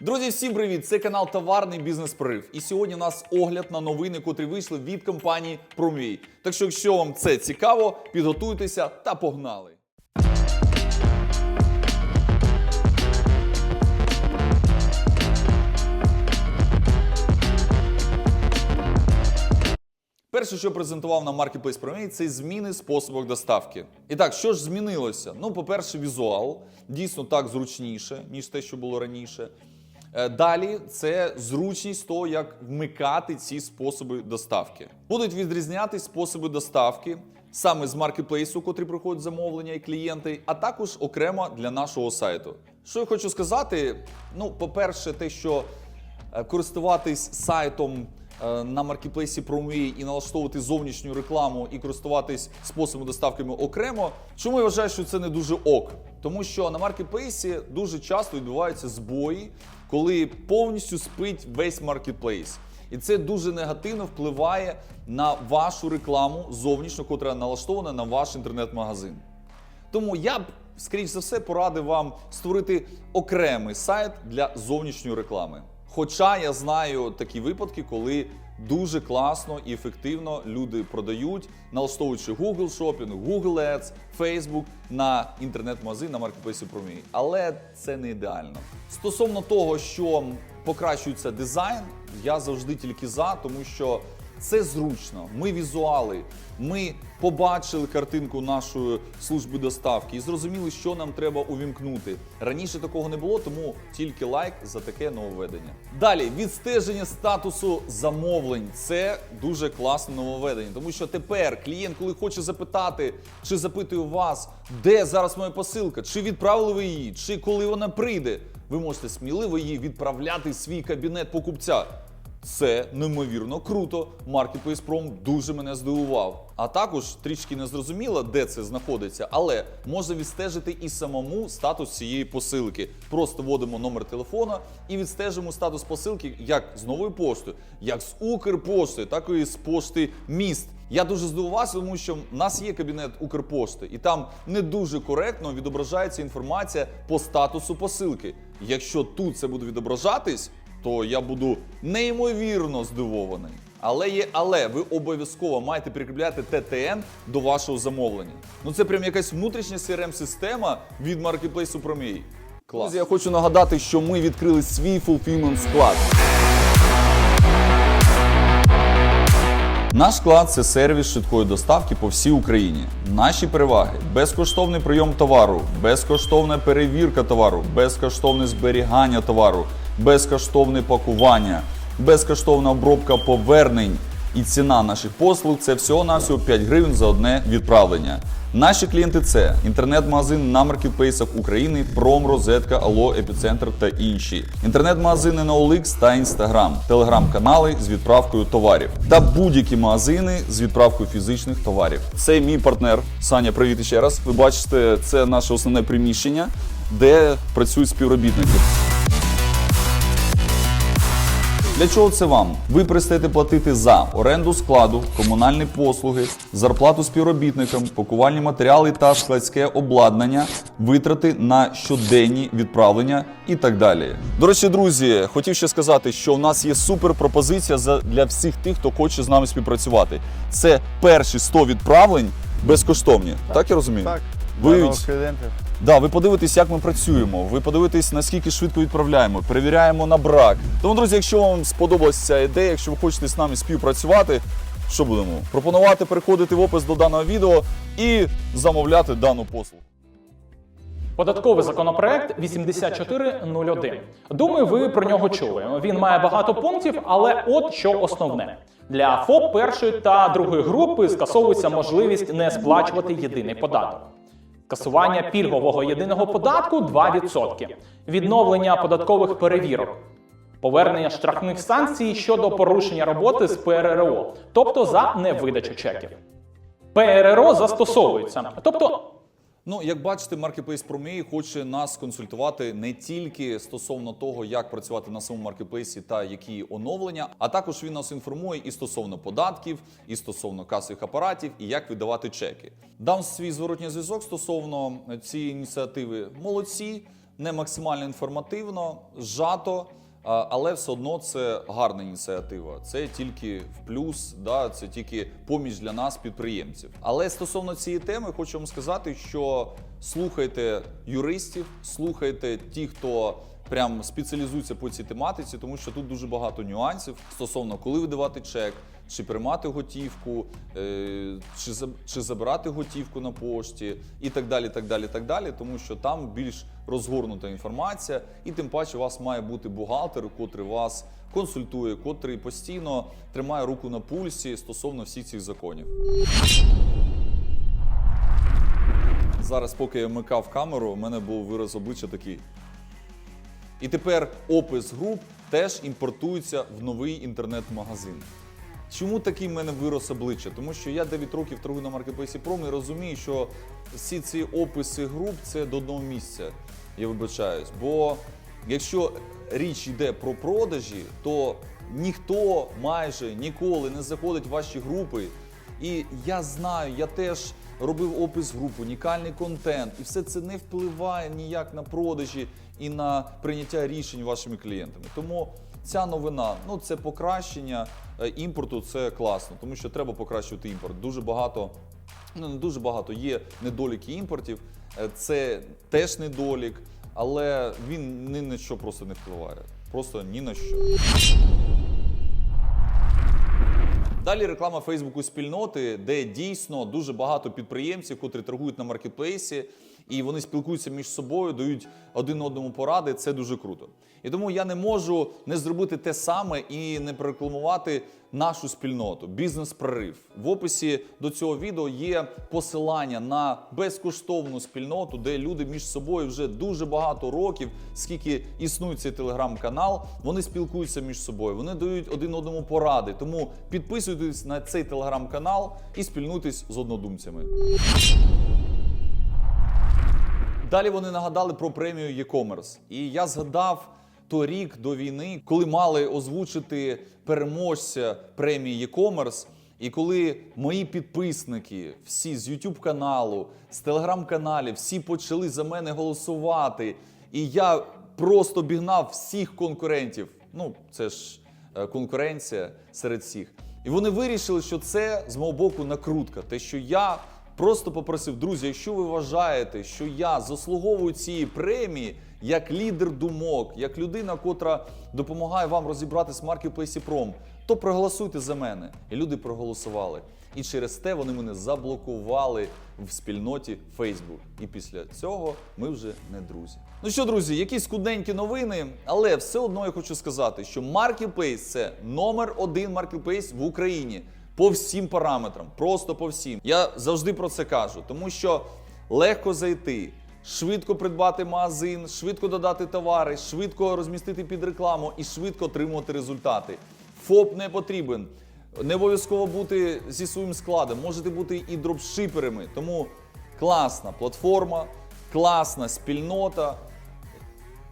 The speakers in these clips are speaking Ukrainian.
Друзі, всім привіт! Це канал Товарний бізнес прорив. І сьогодні у нас огляд на новини, котрі вийшли від компанії Promій. Так що, якщо вам це цікаво, підготуйтеся та погнали. Перше, що презентував на Marketplace Promей, це зміни способів доставки. І так, що ж змінилося? Ну, по-перше, візуал дійсно так зручніше, ніж те, що було раніше. Е, Далі це зручність того, як вмикати ці способи доставки. Будуть відрізняти способи доставки саме з маркетплейсу, котрі приходять замовлення і клієнти, а також окремо для нашого сайту. Що я хочу сказати? Ну, по-перше, те, що е, користуватись сайтом на маркетплейсі Promій і налаштовувати зовнішню рекламу і користуватись способами доставками окремо. Чому я вважаю, що це не дуже ок? Тому що на маркетплейсі дуже часто відбуваються збої, коли повністю спить весь маркетплейс. І це дуже негативно впливає на вашу рекламу зовнішню, котра налаштована на ваш інтернет-магазин. Тому я б, скоріш за все, порадив вам створити окремий сайт для зовнішньої реклами. Хоча я знаю такі випадки, коли дуже класно і ефективно люди продають, налаштовуючи Google Shopping, Google Ads, Facebook на інтернет-магазин на маркетплейсі Промій. Але це не ідеально. Стосовно того, що покращується дизайн, я завжди тільки за, тому що це зручно. Ми візуали, ми побачили картинку нашої служби доставки і зрозуміли, що нам треба увімкнути. Раніше такого не було, тому тільки лайк за таке нововведення. Далі відстеження статусу замовлень. Це дуже класне нововведення, тому що тепер клієнт, коли хоче запитати, чи запитує вас, де зараз моя посилка, чи відправили ви її, чи коли вона прийде, ви можете сміливо її відправляти в свій кабінет покупця. Це неймовірно круто. Prom дуже мене здивував. А також трішки не зрозуміло, де це знаходиться, але можна відстежити і самому статус цієї посилки. Просто вводимо номер телефона і відстежимо статус посилки як з новою поштою, як з Укрпоштою, так і з пошти міст. Я дуже здивувався, тому що в нас є кабінет Укрпошти, і там не дуже коректно відображається інформація по статусу посилки. Якщо тут це буде відображатись, то я буду неймовірно здивований. Але є, але ви обов'язково маєте прикріпляти ТТН до вашого замовлення. Ну це прям якась внутрішня crm система від маркетплейсу Промій. Клас. Друзі, я хочу нагадати, що ми відкрили свій fulfillment склад. Наш склад це сервіс швидкої доставки по всій Україні. Наші переваги: безкоштовний прийом товару, безкоштовна перевірка товару, безкоштовне зберігання товару, безкоштовне пакування, безкоштовна обробка повернень. І ціна наших послуг це всього-навсього 5 гривень за одне відправлення. Наші клієнти це інтернет-магазин на маркетплейсах України, Пром, Розетка, Алло, Епіцентр та інші. Інтернет-магазини на OLX та Instagram, телеграм-канали з відправкою товарів та будь-які магазини з відправкою фізичних товарів. Це мій партнер. Саня, привіт ще раз. Ви бачите, це наше основне приміщення, де працюють співробітники. Для чого це вам? Ви перестаєте платити за оренду складу, комунальні послуги, зарплату співробітникам, пакувальні матеріали та складське обладнання, витрати на щоденні відправлення і так далі. До речі, друзі, хотів ще сказати, що в нас є супер пропозиція для всіх тих, хто хоче з нами співпрацювати. Це перші 100 відправлень безкоштовні. Так, я розумію? Так, Ви Да, ви подивитесь, як ми працюємо. Ви подивитесь, наскільки швидко відправляємо, перевіряємо на брак. Тому, друзі, якщо вам сподобалася ця ідея, якщо ви хочете з нами співпрацювати, що будемо? Пропонувати переходити в опис до даного відео і замовляти дану послугу. Податковий законопроект 8401. Думаю, ви про нього чули. Він має багато пунктів, але от що основне. Для ФОП першої та другої групи скасовується можливість не сплачувати єдиний податок. Скасування пільгового єдиного податку 2%. Відновлення податкових перевірок. Повернення штрафних санкцій щодо порушення роботи з ПРРО, тобто за невидачу чеків. ПРРО застосовується, тобто Ну, як бачите, Marketplace Promей хоче нас консультувати не тільки стосовно того, як працювати на самому маркетплейсі та які оновлення, а також він нас інформує і стосовно податків, і стосовно касових апаратів, і як видавати чеки. Дам свій зворотній зв'язок стосовно цієї ініціативи. Молодці. не максимально інформативно, зжато. Але все одно це гарна ініціатива. Це тільки в плюс, да, це тільки поміч для нас, підприємців. Але стосовно цієї теми, хочу вам сказати, що слухайте юристів, слухайте ті, хто прям спеціалізується по цій тематиці, тому що тут дуже багато нюансів стосовно коли видавати чек, чи приймати готівку, е, чи, заб- чи забирати готівку на пошті, і так далі. так далі, так далі, Тому що там більш розгорнута інформація, і тим паче у вас має бути бухгалтер, котрий вас консультує, котрий постійно тримає руку на пульсі стосовно всіх цих законів. Зараз, поки я вмикав камеру, у мене був вираз обличчя такий. І тепер опис груп теж імпортується в новий інтернет-магазин. Чому такий в мене вираз обличчя? Тому що я 9 років торгую на маркетплейсі Пром і розумію, що всі ці описи груп це до одного місця. Я вибачаюсь. Бо якщо річ йде про продажі, то ніхто майже ніколи не заходить в ваші групи. І я знаю, я теж робив опис груп, унікальний контент, і все це не впливає ніяк на продажі і на прийняття рішень вашими клієнтами. Тому ця новина ну це покращення е, імпорту. Це класно, тому що треба покращувати імпорт. Дуже багато. Ну, не дуже багато є недоліки імпортів. Е, Це теж недолік, але він ні на що просто не впливає. Просто ні на що. Далі реклама Фейсбуку спільноти, де дійсно дуже багато підприємців, котрі торгують на маркетплейсі, і вони спілкуються між собою, дають один одному поради. Це дуже круто. І тому я не можу не зробити те саме і не прорекламувати нашу спільноту. Бізнес-прорив. В описі до цього відео є посилання на безкоштовну спільноту, де люди між собою вже дуже багато років, скільки існує цей телеграм-канал. Вони спілкуються між собою, вони дають один одному поради. Тому підписуйтесь на цей телеграм-канал і спільнуйтесь з однодумцями. Далі вони нагадали про премію e-commerce. І я згадав той рік до війни, коли мали озвучити переможця премії e-commerce. І коли мої підписники, всі з YouTube каналу, з телеграм-каналів, всі почали за мене голосувати. І я просто обігнав всіх конкурентів. Ну, це ж е, конкуренція серед всіх. І вони вирішили, що це з мого боку накрутка. Те, що я Просто попросив, друзі, якщо ви вважаєте, що я заслуговую цієї премії як лідер думок, як людина, котра допомагає вам розібратись в маркетплейсі Пром, то проголосуйте за мене. І люди проголосували. І через те вони мене заблокували в спільноті Facebook. І після цього ми вже не друзі. Ну що, друзі, якісь скудненькі новини, але все одно я хочу сказати, що Marketplace – це номер один маркетплейс в Україні по всім параметрам, просто по всім. Я завжди про це кажу, тому що легко зайти, швидко придбати магазин, швидко додати товари, швидко розмістити під рекламу і швидко отримувати результати. ФОП не потрібен. Не обов'язково бути зі своїм складом, можете бути і дропшиперами. Тому класна платформа, класна спільнота.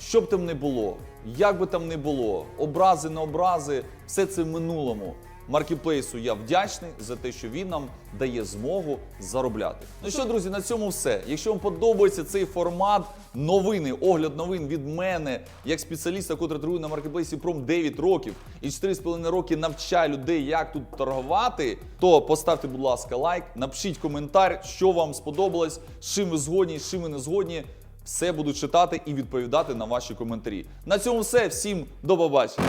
Що б там не було, як би там не було, образи не образи, все це в минулому. Маркетплейсу я вдячний за те, що він нам дає змогу заробляти. Ну що, друзі, на цьому все. Якщо вам подобається цей формат, новини, огляд новин від мене, як спеціаліста, який торгує на маркетплейсі Пром 9 років і 4,5 роки навчає людей, як тут торгувати, то поставте, будь ласка, лайк, напишіть коментар, що вам сподобалось, з чим ви згодні, з чим ви не згодні. Все буду читати і відповідати на ваші коментарі. На цьому все. Всім до побачення.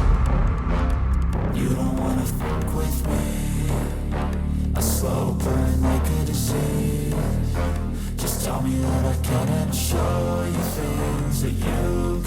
A slow burn like a disease. Just tell me that I can and show you things that you